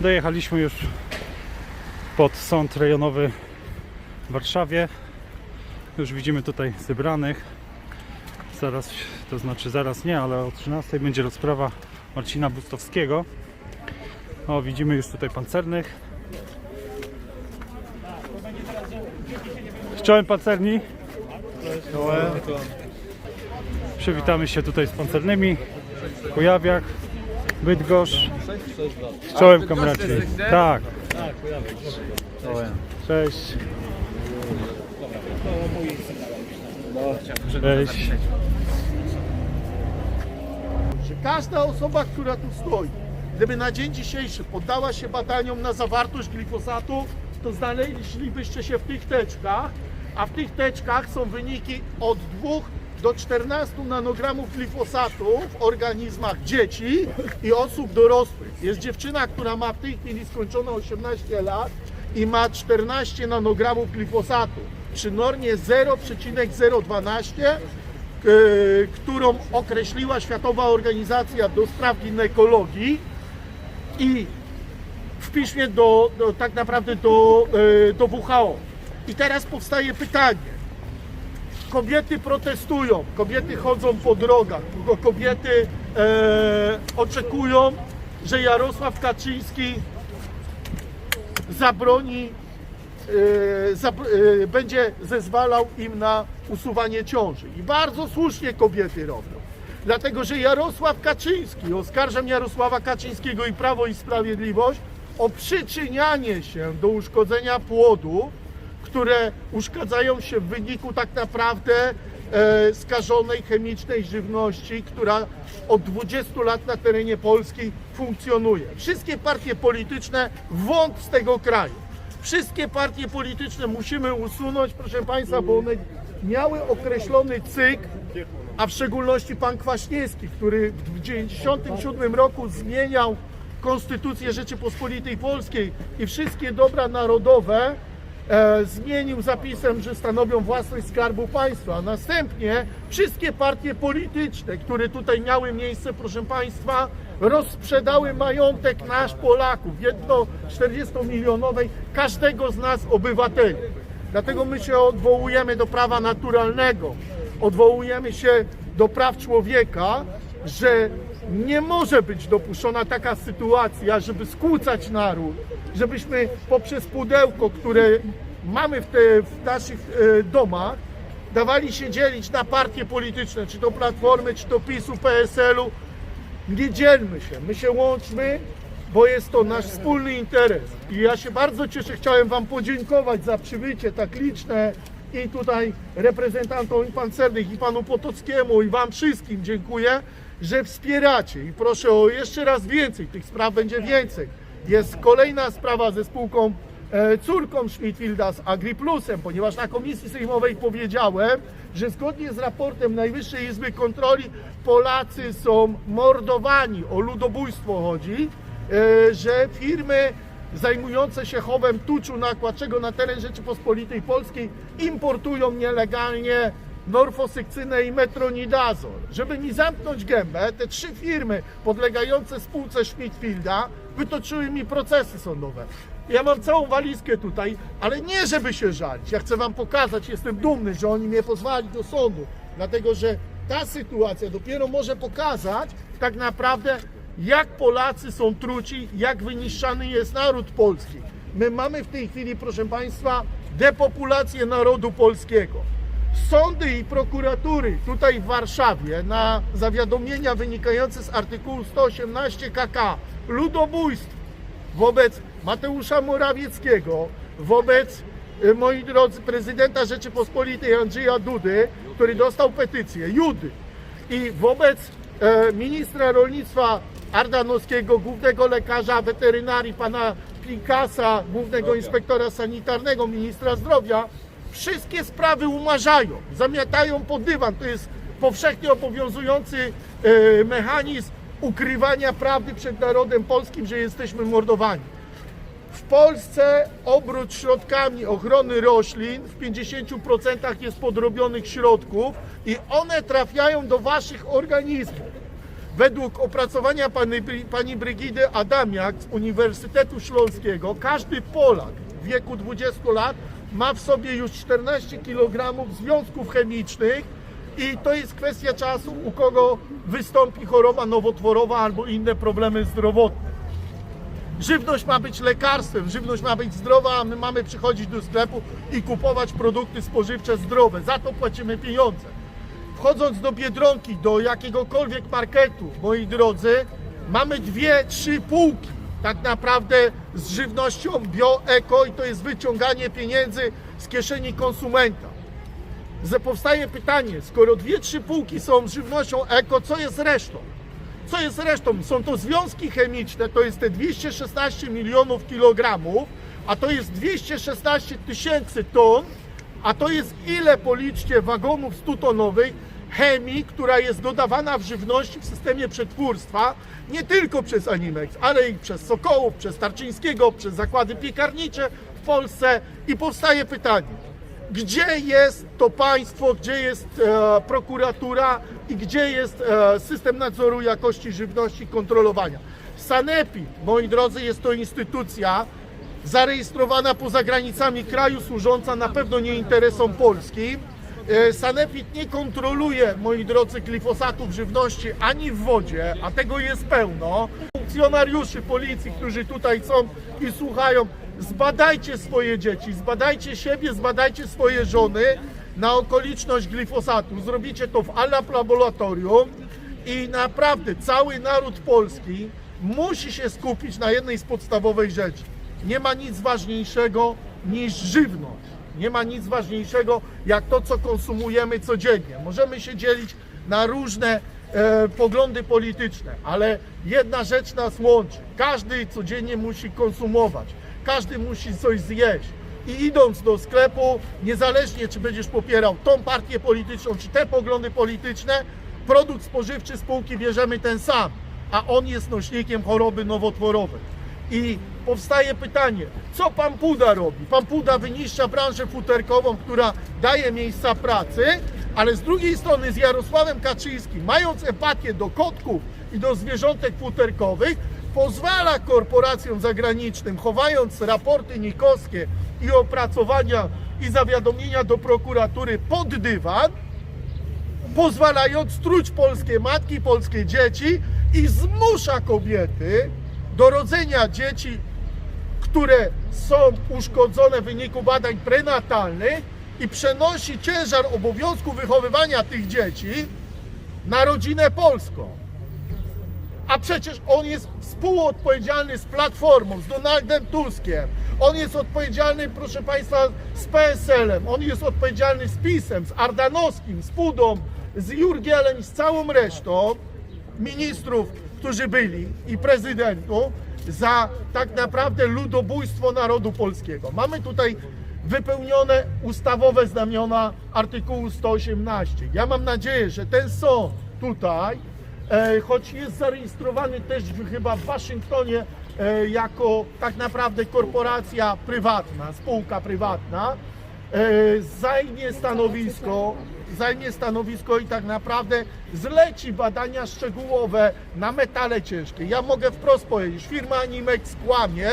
Dojechaliśmy już pod sąd rejonowy w Warszawie. Już widzimy tutaj zebranych. Zaraz, to znaczy zaraz nie, ale o 13 będzie rozprawa Marcina Bustowskiego. O, widzimy już tutaj pancernych. Czołem pancerni. Przywitamy się tutaj z pancernymi. Kujawiak, Bydgoszcz. Czołem kamraci. Tak. Cześć. Cześć. że każda osoba, która tu stoi, gdyby na dzień dzisiejszy poddała się badaniom na zawartość glifosatu, to znaleźlibyście się w tych teczkach, a w tych teczkach są wyniki od 2 do 14 nanogramów glifosatu w organizmach dzieci i osób dorosłych. Jest dziewczyna, która ma w tej chwili skończone 18 lat i ma 14 nanogramów glifosatu przy normie 0,012 y, którą określiła Światowa Organizacja do Spraw Ginekologii i w piśmie do, do tak naprawdę do, y, do WHO. I teraz powstaje pytanie. Kobiety protestują, kobiety chodzą po drogach, ko- kobiety e, oczekują, że Jarosław Kaczyński zabroni e, e, będzie zezwalał im na usuwanie ciąży. I bardzo słusznie kobiety robią. Dlatego, że Jarosław Kaczyński, oskarżam Jarosława Kaczyńskiego i Prawo i Sprawiedliwość o przyczynianie się do uszkodzenia płodu, które uszkadzają się w wyniku tak naprawdę e, skażonej chemicznej żywności, która od 20 lat na terenie Polski funkcjonuje. Wszystkie partie polityczne wąt z tego kraju. Wszystkie partie polityczne musimy usunąć, proszę Państwa, bo one miały określony cykl, a w szczególności pan Kwaśniewski, który w 1997 roku zmieniał Konstytucję Rzeczypospolitej Polskiej i wszystkie dobra narodowe e, zmienił zapisem, że stanowią własność Skarbu Państwa. A następnie wszystkie partie polityczne, które tutaj miały miejsce, proszę Państwa, rozprzedały majątek nasz Polaków, jedno 40-milionowej, każdego z nas obywateli. Dlatego my się odwołujemy do prawa naturalnego, odwołujemy się do praw człowieka, że nie może być dopuszczona taka sytuacja, żeby skłócać naród, żebyśmy poprzez pudełko, które mamy w, te, w naszych e, domach, dawali się dzielić na partie polityczne, czy to Platformy, czy to PiSu, PSL-u. Nie dzielmy się, my się łączmy, bo jest to nasz wspólny interes. I ja się bardzo cieszę, chciałem Wam podziękować za przybycie tak liczne i tutaj reprezentantom i pancernych, i Panu Potockiemu, i Wam wszystkim dziękuję, że wspieracie. I proszę o jeszcze raz więcej, tych spraw będzie więcej. Jest kolejna sprawa ze spółką e, córką Schmidtfielda z AgriPlusem, ponieważ na komisji sejmowej powiedziałem, że zgodnie z raportem Najwyższej Izby Kontroli Polacy są mordowani, o ludobójstwo chodzi, e, że firmy zajmujące się chowem tuczu nakładczego na teren Rzeczypospolitej Polskiej importują nielegalnie norfosekcynę i metronidazol. Żeby mi zamknąć gębę, te trzy firmy podlegające spółce Schmidtfielda wytoczyły mi procesy sądowe. Ja mam całą walizkę tutaj, ale nie żeby się żalić. Ja chcę Wam pokazać, jestem dumny, że oni mnie pozwali do sądu, dlatego że ta sytuacja dopiero może pokazać tak naprawdę, jak Polacy są truci, jak wyniszczany jest naród polski. My mamy w tej chwili, proszę Państwa, depopulację narodu polskiego. Sądy i prokuratury tutaj w Warszawie na zawiadomienia wynikające z artykułu 118 KK ludobójstwo wobec Mateusza Morawieckiego, wobec, y, moi drodzy, prezydenta Rzeczypospolitej Andrzeja Dudy, który dostał petycję, Judy, i wobec e, ministra rolnictwa Ardanowskiego, głównego lekarza weterynarii, pana Pikasa, głównego inspektora sanitarnego, ministra zdrowia, wszystkie sprawy umarzają, zamiatają pod dywan. To jest powszechnie obowiązujący e, mechanizm ukrywania prawdy przed narodem polskim, że jesteśmy mordowani. W Polsce obrót środkami ochrony roślin w 50% jest podrobionych środków i one trafiają do waszych organizmów. Według opracowania pani, pani Brygidy Adamiak z Uniwersytetu Śląskiego, każdy Polak w wieku 20 lat ma w sobie już 14 kg związków chemicznych i to jest kwestia czasu, u kogo wystąpi choroba nowotworowa albo inne problemy zdrowotne. Żywność ma być lekarstwem, żywność ma być zdrowa, a my mamy przychodzić do sklepu i kupować produkty spożywcze zdrowe. Za to płacimy pieniądze. Wchodząc do Biedronki, do jakiegokolwiek marketu, moi drodzy, mamy dwie, trzy półki tak naprawdę z żywnością bio, eko i to jest wyciąganie pieniędzy z kieszeni konsumenta. Że powstaje pytanie, skoro dwie, trzy półki są z żywnością eko, co jest resztą? Co jest resztą? Są to związki chemiczne, to jest te 216 milionów kilogramów, a to jest 216 tysięcy ton, a to jest ile policzcie wagonów 100-tonowych chemii, która jest dodawana w żywności w systemie przetwórstwa, nie tylko przez Animex, ale i przez Sokołów, przez Tarczyńskiego, przez zakłady piekarnicze w Polsce i powstaje pytanie, gdzie jest to państwo, gdzie jest e, prokuratura i gdzie jest e, system nadzoru jakości żywności kontrolowania. Sanepid, moi drodzy, jest to instytucja zarejestrowana poza granicami kraju, służąca na pewno nie interesom Polski. E, Sanepid nie kontroluje, moi drodzy, glifosatu w żywności ani w wodzie, a tego jest pełno. Funkcjonariuszy policji, którzy tutaj są i słuchają, zbadajcie swoje dzieci, zbadajcie siebie, zbadajcie swoje żony na okoliczność glifosatu. Zrobicie to w Alab Laboratorium i naprawdę cały naród polski musi się skupić na jednej z podstawowych rzeczy. Nie ma nic ważniejszego niż żywność. Nie ma nic ważniejszego jak to, co konsumujemy codziennie. Możemy się dzielić na różne e, poglądy polityczne, ale jedna rzecz nas łączy. Każdy codziennie musi konsumować, każdy musi coś zjeść. I idąc do sklepu, niezależnie czy będziesz popierał tą partię polityczną, czy te poglądy polityczne, produkt spożywczy spółki bierzemy ten sam, a on jest nośnikiem choroby nowotworowej. I powstaje pytanie, co pan Puda robi? Pan Puda wyniszcza branżę futerkową, która daje miejsca pracy, ale z drugiej strony z Jarosławem Kaczyńskim, mając empatię do kotków i do zwierzątek futerkowych, pozwala korporacjom zagranicznym, chowając raporty nikowskie i opracowania i zawiadomienia do prokuratury pod dywan, pozwalając truć polskie matki, polskie dzieci i zmusza kobiety do rodzenia dzieci, które są uszkodzone w wyniku badań prenatalnych i przenosi ciężar obowiązku wychowywania tych dzieci na rodzinę polską. A przecież on jest współodpowiedzialny z Platformą, z Donaldem Tuskiem. On jest odpowiedzialny, proszę Państwa, z PSL-em. On jest odpowiedzialny z PiS-em, z Ardanowskim, z Pudą, z Jurgielem, z całą resztą ministrów, którzy byli i prezydentu za tak naprawdę ludobójstwo narodu polskiego. Mamy tutaj wypełnione ustawowe znamiona artykułu 118. Ja mam nadzieję, że ten sąd tutaj e, choć jest zarejestrowany też chyba w Waszyngtonie e, jako tak naprawdę korporacja prywatna, spółka prywatna, e, zajmie stanowisko, zajmie stanowisko i tak naprawdę zleci badania szczegółowe na metale ciężkie. Ja mogę wprost powiedzieć, firma Animex kłamie,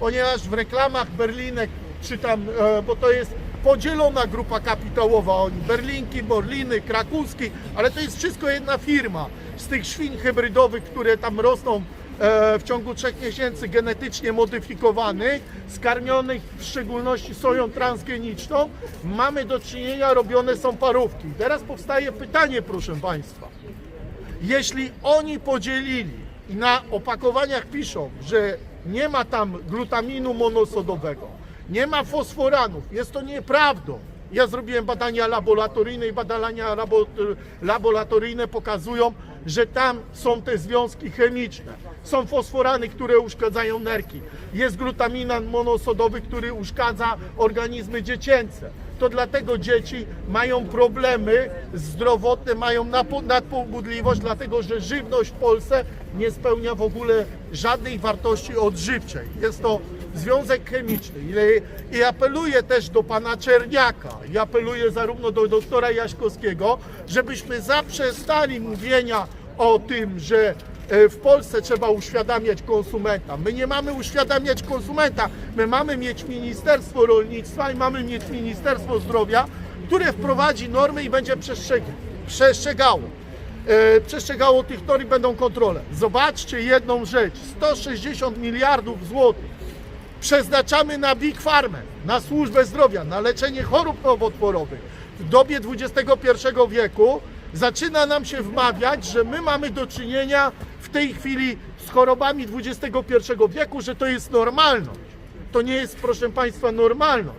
ponieważ w reklamach Berlinek czytam, e, bo to jest podzielona grupa kapitałowa, oni Berlinki, Borliny, Krakowski, ale to jest wszystko jedna firma. Z tych świń hybrydowych, które tam rosną w ciągu trzech miesięcy genetycznie modyfikowanych, skarmionych w szczególności soją transgeniczną, mamy do czynienia, robione są parówki. Teraz powstaje pytanie, proszę Państwa. Jeśli oni podzielili i na opakowaniach piszą, że nie ma tam glutaminu monosodowego, nie ma fosforanów, jest to nieprawdą. Ja zrobiłem badania laboratoryjne i badania labo- laboratoryjne pokazują, że tam są te związki chemiczne. Są fosforany, które uszkadzają nerki. Jest glutaminat monosodowy, który uszkadza organizmy dziecięce. To dlatego dzieci mają problemy zdrowotne, mają nadpobudliwość, dlatego że żywność w Polsce nie spełnia w ogóle żadnej wartości odżywczej. Jest to związek chemiczny. I- apeluję też do pana Czerniaka, i apeluję zarówno do doktora Jaśkowskiego, żebyśmy zaprzestali mówienia o tym, że e, w Polsce trzeba uświadamiać konsumenta. My nie mamy uświadamiać konsumenta. My mamy mieć Ministerstwo Rolnictwa i mamy mieć Ministerstwo Zdrowia, które wprowadzi normy i będzie przestrzeg przestrzegało. E, przestrzegało tych norm i będą kontrole. Zobaczcie jedną rzecz. 160 miliardów złotych przeznaczamy na Big Pharmę, na służbę zdrowia, na leczenie chorób nowotworowych. W dobie XXI wieku zaczyna nam się wmawiać, że my mamy do czynienia w tej chwili z chorobami XXI wieku, że to jest normalność. To nie jest, proszę Państwa, normalność.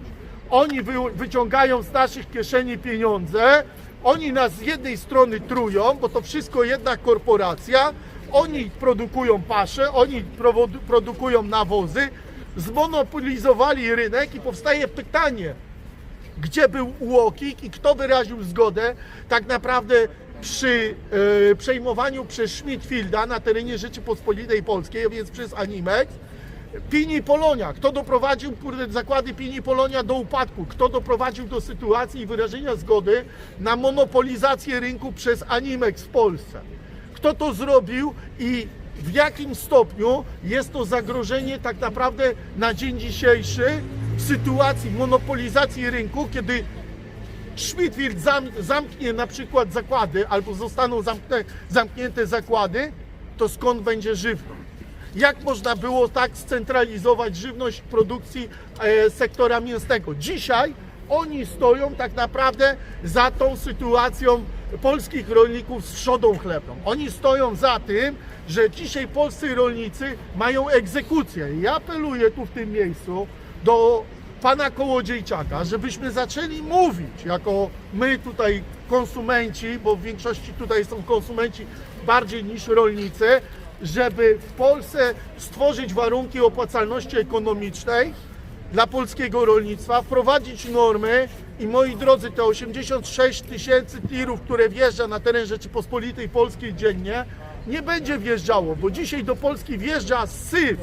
Oni wy, wyciągają z naszych kieszeni pieniądze, oni nas z jednej strony trują, bo to wszystko jedna korporacja, oni produkują pasze, oni prowodu- produkują nawozy, zmonopolizowali rynek i powstaje pytanie, gdzie był UOKiK i kto wyraził zgodę tak naprawdę przy e, przejmowaniu przez Schmidtfielda na terenie Rzeczypospolitej Polskiej, więc przez Animex, Pini Polonia. Kto doprowadził kurde, zakłady Pini Polonia do upadku? Kto doprowadził do sytuacji i wyrażenia zgody na monopolizację rynku przez Animex w Polsce? Kto to zrobił i w jakim stopniu jest to zagrożenie tak naprawdę na dzień dzisiejszy w sytuacji monopolizacji rynku, kiedy zam, zamknie na przykład zakłady albo zostaną zamknięte zakłady, to skąd będzie żywność? Jak można było tak scentralizować żywność produkcji e, sektora mięsnego? Dzisiaj oni stoją tak naprawdę za tą sytuacją polskich rolników z trzodą chlebną. Oni stoją za tym, że dzisiaj polscy rolnicy mają egzekucję. Ja apeluję tu w tym miejscu do pana Kołodziejczaka, żebyśmy zaczęli mówić jako my tutaj konsumenci, bo w większości tutaj są konsumenci bardziej niż rolnicy, żeby w Polsce stworzyć warunki opłacalności ekonomicznej dla polskiego rolnictwa, wprowadzić normy i moi drodzy, te 86 tysięcy tirów, które wjeżdża na teren Rzeczypospolitej Polskiej dziennie, nie będzie wjeżdżało, bo dzisiaj do Polski wjeżdża syf,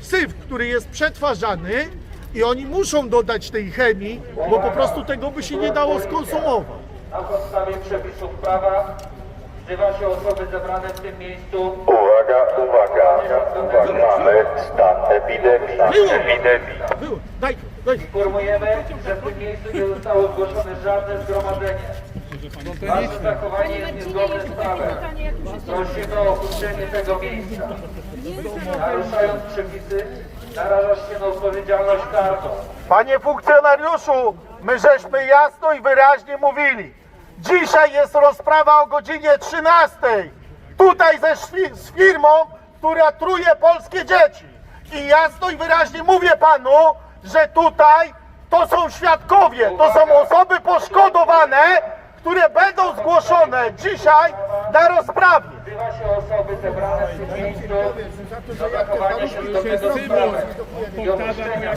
syf, który jest przetwarzany i oni muszą dodać tej chemii, bo po prostu tego by się nie dało skonsumować. Na podstawie przepisów prawa wzywa się osoby zebrane w tym miejscu. Uwaga, uwaga, uwaga, mamy stan epidemii. Epidemii. Było, daj, daj. Informujemy, że w tym miejscu nie zostało zgłoszone żadne zgromadzenie. Wasze zachowanie jest niezgodne z prawem. Prosimy o opuszczenie tego miejsca. Naruszając przepisy, narażasz się na odpowiedzialność karną. Panie funkcjonariuszu, my żeśmy jasno i wyraźnie mówili. Dzisiaj jest rozprawa o godzinie 13. Tutaj ze z firmą, która truje polskie dzieci. I jasno i wyraźnie mówię panu, że tutaj to są świadkowie, to są osoby poszkodowane, które będą zgłoszone dzisiaj na rozprawie. Wzywa się osoby zebrane w tym miejscu do zachowania się zgodnego z prawem i opuszczenia.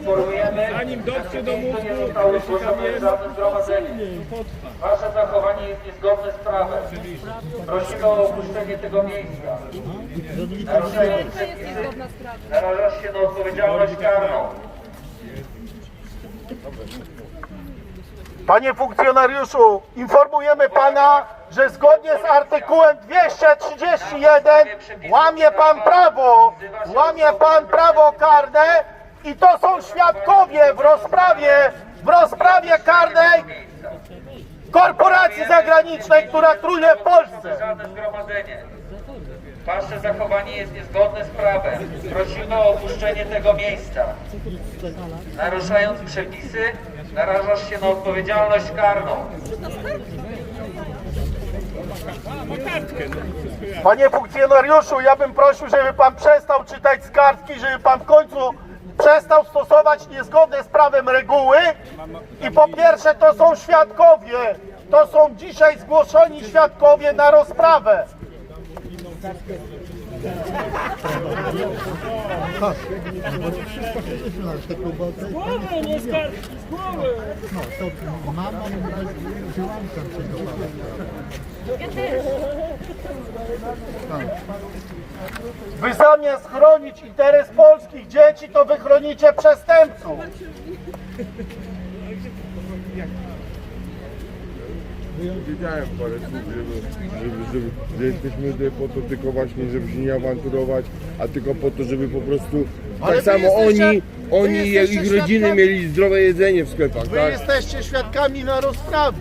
Informujemy, Zanim że w do tym miejscu mózgu, nie zostało zgłoszone żadne zgromadzenie. Wasze zachowanie jest niezgodne z prawem. Prosimy o opuszczenie tego miejsca. Naruszając przepisy, narażasz się na odpowiedzialność karną. Panie funkcjonariuszu, informujemy pana, że zgodnie z artykułem 231 łamie pan prawo, łamie pan prawo karne i to są świadkowie w rozprawie, w rozprawie karnej korporacji zagranicznej, która truje w Polsce. Wasze zachowanie jest niezgodne z prawem. Prosimy o opuszczenie tego miejsca. Naruszając przepisy, narażasz się na odpowiedzialność karną. Panie funkcjonariuszu, ja bym prosił, żeby pan przestał czytać z kartki, żeby pan w końcu przestał stosować niezgodne z prawem reguły. I po pierwsze, to są świadkowie. To są dzisiaj zgłoszeni świadkowie na rozprawę. Nie z kartki, z głowy! Wy zamiast chronić interes polskich dzieci, to wy chronicie przestępców. Wiedziałem parę słów, żeby, żeby, żeby, że jesteśmy tutaj po to tylko właśnie, żeby się nie awanturować, a tylko po to, żeby po prostu Ale tak wy samo jesteście- oni, wy oni i jesteście ich rodziny świadkami- mieli zdrowe jedzenie w sklepach, Wy tak? jesteście świadkami na rozprawie.